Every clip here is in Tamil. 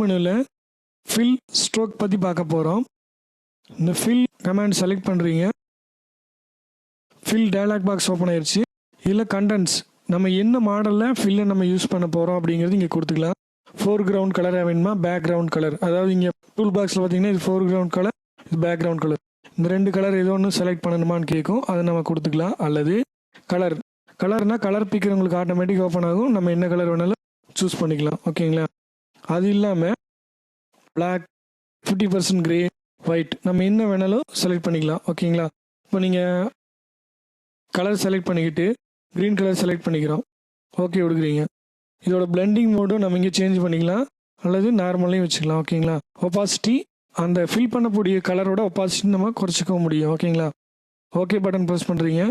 மெனுவில் ஃபில் ஸ்ட்ரோக் பற்றி பார்க்க போகிறோம் இந்த ஃபில் கமாண்ட் செலக்ட் பண்ணுறீங்க ஃபில் டயலாக் பாக்ஸ் ஓப்பன் ஆயிடுச்சு இதில் கண்டென்ட்ஸ் நம்ம என்ன மாடலில் ஃபில்லை நம்ம யூஸ் பண்ண போகிறோம் அப்படிங்கிறது இங்கே கொடுத்துக்கலாம். ஃபோர் கிரவுண்ட் கலராக வேணுமா? பேக்ரவுண்ட் கலர் அதாவது இங்கே டூல் பாக்ஸில் பார்த்தீங்கன்னா இது ஃபோர் கிரவுண்ட் கலர் இது பேக்ரவுண்ட் கலர் இந்த ரெண்டு கலர் ஏதோ ஒன்று செலக்ட் பண்ணணுமான்னு கேட்கும். அதை நம்ம கொடுத்துக்கலாம். அல்லது கலர் கலர்னால் கலர் பிக்கர் உங்களுக்கு ஆட்டோமேட்டிக் ஓப்பன் ஆகும். நம்ம என்ன கலர் வேணாலும் சூஸ் பண்ணிக்கலாம். ஓகேங்களா அது இல்லாமல் black fifty percent grey white நம்ம என்ன வேணாலும் செலக்ட் பண்ணிக்கலாம் ஓகேங்களா இப்போ நீங்கள் கலர் செலக்ட் பண்ணிக்கிட்டு க்ரீன் கலர் செலக்ட் பண்ணிக்கிறோம். ஓகே கொடுக்குறீங்க இதோட பிளெண்டிங் மோடும் நம்ம இங்கே சேஞ்ச் பண்ணிக்கலாம் அல்லது நார்மலையும் வச்சுக்கலாம் ஓகேங்களா ஒப்பாசிட்டி அந்த ஃபில் பண்ணக்கூடிய கலரோட ஒப்பாசிட்டி நம்ம குறைச்சிக்க முடியும் ஓகேங்களா ஓகே பட்டன் ப்ரெஸ் பண்ணுறீங்க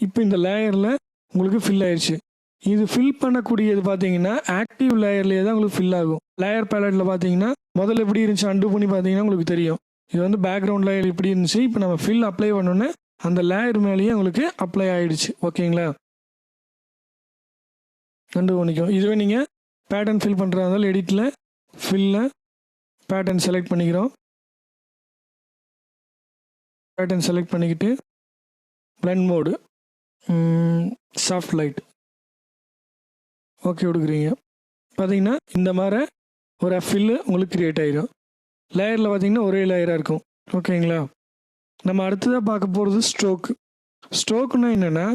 இப்போ இந்த லேயரில் உங்களுக்கு ஃபில் ஆயிடுச்சு இது ஃபில் பண்ணக்கூடியது பார்த்தீங்கன்னா ஆக்டிவ் லேயர்லேயே தான் உங்களுக்கு ஃபில் ஆகும். லேயர் பேலட்டில் பார்த்தீங்கன்னா முதல்ல எப்படி இருந்துச்சு அண்டு பண்ணி பார்த்தீங்கன்னா உங்களுக்கு தெரியும். இது வந்து பேக்ரவுண்ட் லேயர் இப்படி இருந்துச்சு. இப்போ நம்ம ஃபில் அப்ளை பண்ணோன்னே அந்த லேயர் மேலேயே உங்களுக்கு அப்ளை ஆகிடுச்சு ஓகேங்களா? ரெண்டு பண்ணிக்கும் இதுவே நீங்கள் பேட்டர்ன் ஃபில் பண்ணுறதா இருந்தாலும் எடிட்டில் ஃபில்ல பேட்டர்ன் செலக்ட் பண்ணிக்கிறோம். பேட்டர்ன் செலக்ட் பண்ணிக்கிட்டு blend mode soft light okay கொடுக்குறீங்க. பார்த்தீங்கன்னா இந்த மாதிரி ஒரு ஃபில்லு உங்களுக்கு க்ரியேட் ஆயிடும் லேயரில் பார்த்தீங்கன்னா ஒரே லேயராக இருக்கும். ஓகேங்களா? நம்ம அடுத்ததாக பார்க்க போகிறது ஸ்ட்ரோக்கு ஸ்ட்ரோக்னா என்னென்னா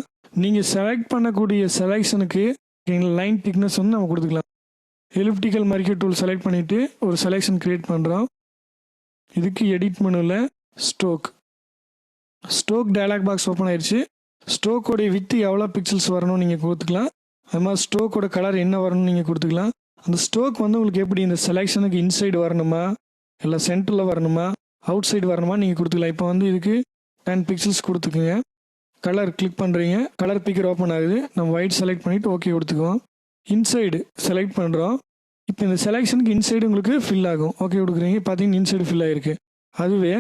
நீங்கள் செலக்ட் பண்ணக்கூடிய செலெக்ஷனுக்கு லைன் திக்னஸ் வந்து நம்ம கொடுத்துக்கலாம். எலிப்டிக்கல் மர்க்கியூ டூல் செலக்ட் பண்ணிவிட்டு ஒரு செலெக்ஷன் க்ரியேட் பண்ணுறோம் இதுக்கு எடிட் மெனுவில் stroke stroke dialog box open ஆயிடுச்சு. ஸ்ட்ரோக்கோடைய வித்து எவ்வளோ பிக்சல்ஸ் வரணும்னு நீங்கள் கொடுத்துக்கலாம். அது மாதிரி ஸ்ட்ரோக்கோட கலர் என்ன வரணும்னு நீங்கள் கொடுத்துக்கலாம். அந்த ஸ்ட்ரோக் வந்து உங்களுக்கு எப்படி இந்த செலெக்ஷனுக்கு இன்சைடு வரணுமா? இல்லை சென்டரில் வரணுமா? அவுட் சைடு வரணுமா? நீங்கள் கொடுத்துக்கலாம். இப்போ வந்து இதுக்கு டென் பிக்சல்ஸ் கொடுத்துக்குங்க. கலர் கிளிக் பண்ணுறீங்க கலர் பிக்கர் ஓப்பன் ஆகுது. நம்ம ஒயிட் செலக்ட் பண்ணிவிட்டு ஓகே கொடுத்துக்குவோம். இன்சைடு செலக்ட் பண்ணுறோம் இப்போ இந்த செலெக்ஷனுக்கு இன்சைடு உங்களுக்கு ஃபில் ஆகும். ஓகே கொடுக்குறீங்க. பார்த்தீங்கன்னா இன்சைடு ஃபில் ஆகிருக்கு அதுவே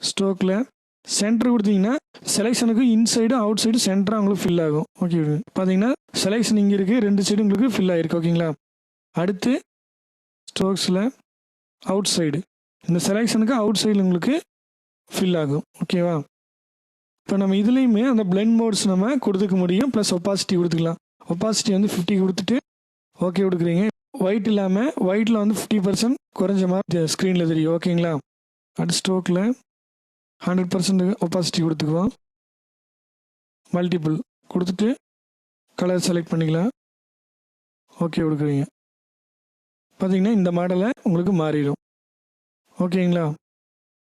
ஸ்ட்ரோக்கில் சென்டர் கொடுத்தீங்கன்னா செலெக்ஷனுக்கு இன்சைடு அவுட் சைடு சென்டராக உங்களுக்கு ஃபில் ஆகும். ஓகே பார்த்தீங்கன்னா செலெக்ஷன் இங்கே இருக்குது ரெண்டு சைடு உங்களுக்கு ஃபில் ஆகிருக்கு ஓகேங்களா அடுத்து ஸ்ட்ரோக்ஸில் அவுட் சைடு இந்த செலெக்ஷனுக்கு அவுட் சைடில் உங்களுக்கு ஃபில் ஆகும் ஓகேவா இப்போ நம்ம இதுலேயுமே அந்த பிளெண்ட் மோட்ஸ் நம்ம கொடுத்துக்க முடியும் ப்ளஸ் ஒப்பாசிட்டி கொடுத்துக்கலாம். ஒப்பாசிட்டி வந்து ஃபிஃப்டி கொடுத்துட்டு ஓகே கொடுக்குறீங்க. ஒயிட் இல்லாமல் ஒயிட்டில் வந்து ஃபிஃப்டி பர்சன்ட் குறைஞ்ச மாதிரி ஸ்க்ரீனில் தெரியும் ஓகேங்களா அடுத்த ஸ்ட்ரோக்கில் ஹண்ட்ரட் பர்சன்ட் ஒப்பாசிட்டி கொடுத்துக்குவோம் மல்டிபிள் கொடுத்துட்டு கலர் செலக்ட் பண்ணிக்கலாம் ஓகே கொடுக்குறீங்க. பார்த்தீங்கன்னா இந்த மாடலை உங்களுக்கு மாறிடும். ஓகேங்களா